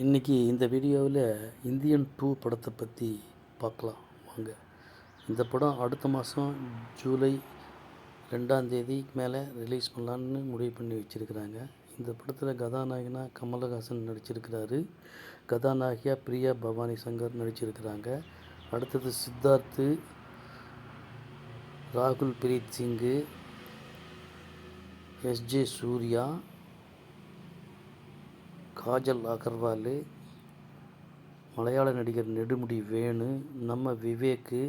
இன்றைக்கி இந்த வீடியோவில் இந்தியன் டூ படத்தை பற்றி பார்க்கலாம். வாங்க. இந்த படம் அடுத்த மாதம் ஜூலை ரெண்டாந்தேதி மேலே ரிலீஸ் பண்ணலான்னு முடிவு பண்ணி வச்சுருக்கிறாங்க. இந்த படத்தில் கதாநாயகனாக கமலஹாசன் நடிச்சிருக்கிறாரு. கதாநாயகியாக பிரியா பவானி சங்கர் நடிச்சிருக்கிறாங்க. அடுத்தது சித்தார்த்து ராகுல் பிரீத் சிங்கு எஸ்ஜே சூர்யா காஜல் அகர்வால் மலையாள நடிகர் நெடுமுடி வேணு நம்ம விவேக்கு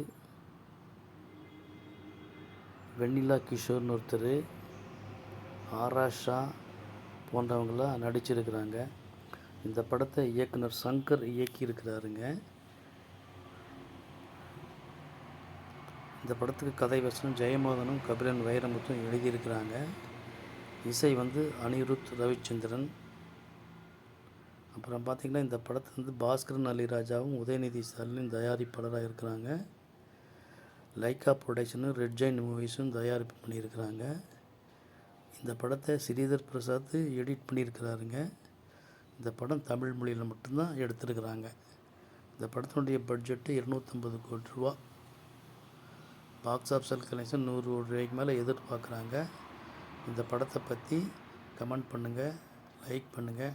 வெண்ணிலா கிஷோர்னு ஒருத்தர் ஆராஷா போன்றவங்களாம் நடிச்சிருக்கிறாங்க. இந்த படத்தை இயக்குனர் சங்கர் இயக்கியிருக்கிறாருங்க. இந்த படத்துக்கு கதை வசனம் ஜெயமோகனும் கபிலன் வைரமுத்தும் எழுதியிருக்கிறாங்க. இசை வந்து அனிருத் ரவிச்சந்திரன் அப்புறம் பார்த்திங்கன்னா இந்த படத்தை வந்து பாஸ்கரன் அலிராஜாவும் உதயநிதி ஸ்டாலினும் தயாரிப்பாளராக இருக்கிறாங்க. லைக்கா ப்ரொடக்ஷனும் ரெட் ஜெயின் மூவிஸும் தயாரிப்பு பண்ணியிருக்கிறாங்க. இந்த படத்தை ஸ்ரீதர் பிரசாத் எடிட் பண்ணியிருக்கிறாருங்க. இந்த படம் தமிழ் மொழியில் மட்டும்தான் எடுத்திருக்கிறாங்க. இந்த படத்தினுடைய பட்ஜெட்டு இருநூற்றம்பது கோடி ரூபா. பாக்ஸ் ஆஃபீஸில் கலெக்ஷன் நூறு கோடி ரூபாய்க்கு மேலே எதிர்பார்க்குறாங்க. இந்த படத்தை பற்றி கமெண்ட் பண்ணுங்கள் லைக் பண்ணுங்கள்